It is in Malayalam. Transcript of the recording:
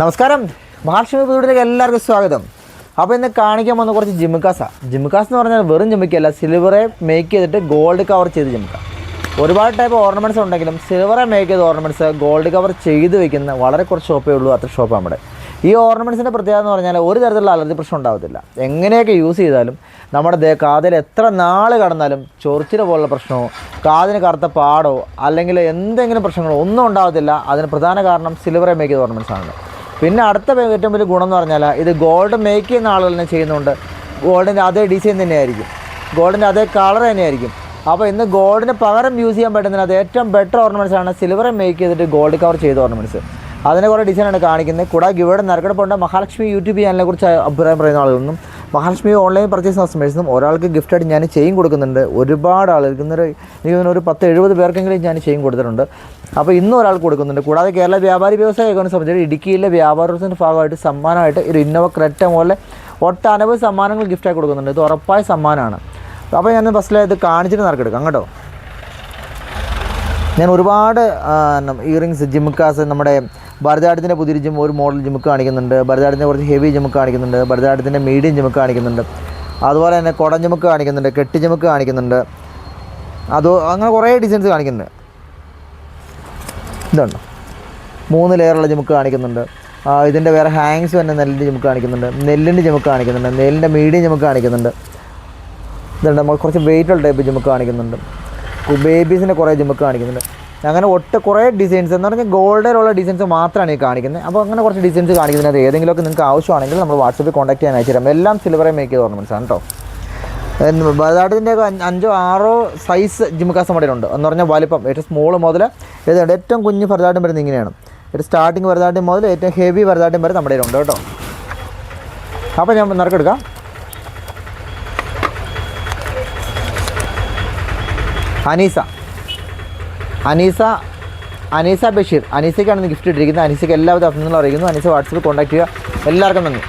നമസ്കാരം. മഹാലക്ഷ്മി പുതുവിലേക്ക് എല്ലാവർക്കും സ്വാഗതം. അപ്പോൾ ഇന്ന് കാണിക്കാൻ വന്ന കുറച്ച് ജിമ്മിക്കാസ ജിമ്മിക്കാസ് എന്ന് പറഞ്ഞാൽ വെറും ജിമ്മിക്കല്ല സിൽവറെ മേക്ക് ചെയ്തിട്ട് ഗോൾഡ് കവർ ചെയ്ത് ജിമ്മിക്ക ഒരുപാട് ടൈപ്പ് ഓർണമെന്റ്സ് ഉണ്ടെങ്കിലും സിൽവറെ മേക്ക് ചെയ്ത ഓർണമെന്റ്സ് ഗോൾഡ് കവർ ചെയ്ത് വെക്കുന്ന വളരെ കുറച്ച് ഷോപ്പേ ഉള്ളൂ അത്ര ഷോപ്പ് നമ്മുടെ. ഈ ഓർണമെന്റ്സിന്റെ പ്രത്യേകത എന്ന് പറഞ്ഞാൽ ഒരു തരത്തിലുള്ള അലർജി പ്രശ്നം ഉണ്ടാകത്തില്ല എങ്ങനെയൊക്കെ യൂസ് ചെയ്താലും നമ്മുടെ കാതിൽ എത്ര നാൾ കടന്നാലും ചൊറിച്ചിൽ പോലുള്ള പ്രശ്നമോ കാതിന് കറുത്ത പാടോ അല്ലെങ്കിൽ എന്തെങ്കിലും പ്രശ്നങ്ങളോ ഒന്നും ഉണ്ടാകത്തില്ല അതിന് പ്രധാന കാരണം സിൽവറെ മേക്ക് ചെയ്ത ഓർണമെന്റ്സ് ആണ്. പിന്നെ അടുത്ത ഏറ്റവും വലിയ ഗുണം എന്ന് പറഞ്ഞാൽ ഇത് ഗോൾഡ് മേക്ക് ചെയ്യുന്ന ആളുകൾ തന്നെ ചെയ്യുന്നുണ്ട്. ഗോൾഡിന്റെ അതേ ഡിസൈൻ തന്നെയായിരിക്കും. ഗോൾഡിന്റെ അതേ കളർ തന്നെയായിരിക്കും. അപ്പോൾ ഇന്ന് ഗോൾഡിന് പകരം യൂസ് ചെയ്യാൻ പറ്റുന്നതിന് അത് ഏറ്റവും ബെറ്റർ ഓർണമെന്റ്സ് ആണ് സിൽവർ മേക്ക് ചെയ്തിട്ട് ഗോൾഡ് കവർ ചെയ്ത ഓർണമെന്റ്സ് അതിനെ കുറേ ഡിസൈനാണ് കാണിക്കുന്നത്. കൂടാതെ ഇവിടെ നരക്കടപ്പുണ്ട് മഹാലക്ഷ്മി യൂട്യൂബ് ചാനലിനെ കുറിച്ച് അഭിപ്രായം പറയുന്ന ആളുകളൊന്നും മഹാലക്ഷ്മി ഓൺലൈൻ പർച്ചേസ് കസ്റ്റമേഴ്സിനും ഒരാൾക്ക് ഗിഫ്റ്റായിട്ട് ഞാൻ ചെയിൻ കൊടുക്കുന്നുണ്ട്. ഒരുപാട് ആൾ ഇന്നൊരു എനിക്ക് ഒരു പത്ത് എഴുപത് പേർക്കെങ്കിലും ഞാൻ ചെയിൻ കൊടുത്തിട്ടുണ്ട്. അപ്പോൾ ഇന്നും ഒരാൾക്ക് കൊടുക്കുന്നുണ്ട്. കൂടാതെ കേരള വ്യാപാരി വ്യവസായ ഏകോപന സംബന്ധിച്ച് ഇടുക്കിയിലെ വ്യാപാരത്തിന്റെ ഭാഗമായിട്ട് സമ്മാനമായിട്ട് ഒരു ഇന്നോവ ക്രെറ്റ പോലെ ഒട്ടനവധി സമ്മാനങ്ങൾ ഗിഫ്റ്റായി കൊടുക്കുന്നുണ്ട്. ഇത് ഉറപ്പായ സമ്മാനമാണ്. അപ്പോൾ ഞാൻ ഫസ്റ്റിലെ ഇത് കാണിച്ചിട്ട് നറുക്കെടുക്കാം കേട്ടോ ഞാൻ ഒരുപാട് ഇയറിങ്സ് ജിംകാസ് നമ്മുടെ ഭരതനാട്യത്തിന്റെ പുതിയൊരു ജിം ഒരു മോഡൽ ജിമ്മ് കാണിക്കുന്നുണ്ട് ഭരതനാട്യത്തിന്റെ കുറച്ച് ഹെവി ജിമ്മ് കാണിക്കുന്നുണ്ട് ഭരതനാട്യത്തിന്റെ മീഡിയം ജിമ്മ് കാണിക്കുന്നുണ്ട് അതുപോലെ തന്നെ കുടം ജിമ്മ് കാണിക്കുന്നുണ്ട് കെട്ടി ജിമ്മ് കാണിക്കുന്നുണ്ട് അത് അങ്ങനെ കുറേ ഡിസൈൻസ് കാണിക്കുന്നുണ്ട് ഇതുണ്ട് മൂന്ന് ലെയറുള്ള ജിമ്മ് കാണിക്കുന്നുണ്ട് ഇതിന്റെ വേറെ ഹാങ്സ് തന്നെ നെല്ലിന്റെ ജിമ്മ് കാണിക്കുന്നുണ്ട് നെല്ലിന്റെ ജിമ്മ് കാണിക്കുന്നുണ്ട് നെല്ലിന്റെ മീഡിയം ജിമ്മ് കാണിക്കുന്നുണ്ട് ഇതുണ്ട് നമുക്ക് കുറച്ച് വെയിറ്റുള്ള ടൈപ്പ് ജിമ്മ് കാണിക്കുന്നുണ്ട് ബേബീസിന്റെ കുറേ ജിമ്മ് കാണിക്കുന്നുണ്ട് അങ്ങനെ ഒട്ട് കുറേ ഡിസൈൻസ് എന്ന് പറഞ്ഞാൽ ഗോൾഡിലുള്ള ഡിസൈൻസ് മാത്രമാണ് ഈ കാണിക്കുന്നത്. അപ്പോൾ അങ്ങനെ കുറച്ച് ഡിസൈൻസ് കാണിക്കുന്നത് ഏതെങ്കിലുമൊക്കെ നിങ്ങൾക്ക് ആവശ്യമാണെങ്കിൽ നമ്മൾ വാട്സപ്പിൽ കോൺടാക്ട് ചെയ്യാൻ അയച്ചുതരാം എല്ലാം സിൽവറേ മേക്ക് ചെയ്ത് ഓർണമെന്റ്സ് ആണ് കേട്ടോ ഭരതാട്ടത്തിന്റെ അഞ്ചോ ആറോ സൈസ് ജിമ്മുക്കാസ് മോഡലുണ്ട് എന്ന് പറഞ്ഞാൽ വലിപ്പം ഏറ്റവും സ്മോൾ മുതൽ ഏതുണ്ട് ഏറ്റവും കുഞ്ഞ് ഭരതാട്ടം വരുന്നത് ഇങ്ങനെയാണ്. ഒരു സ്റ്റാർട്ടിങ് ഭരതാട്ടം മുതൽ ഏറ്റവും ഹെവി ഭരതാട്ടം വരെ നമ്മുടെ ഉണ്ട് കേട്ടോ. അപ്പോൾ ഞാൻ നിറക്കെടുക്കാം അനീസ. അനീസ അനീസ ബഷീർ. അനീസയ്ക്കാണ് ഗിഫ്റ്റ് ഇട്ടിരിക്കുന്നത്. അനീസയ്ക്ക് എല്ലാവിധ അഭിനന്ദനങ്ങളും അറിയിക്കുന്നു. അനീസ വാട്സപ്പിൽ കോൺടാക്ട് ചെയ്യുക. എല്ലാവർക്കും നന്ദി.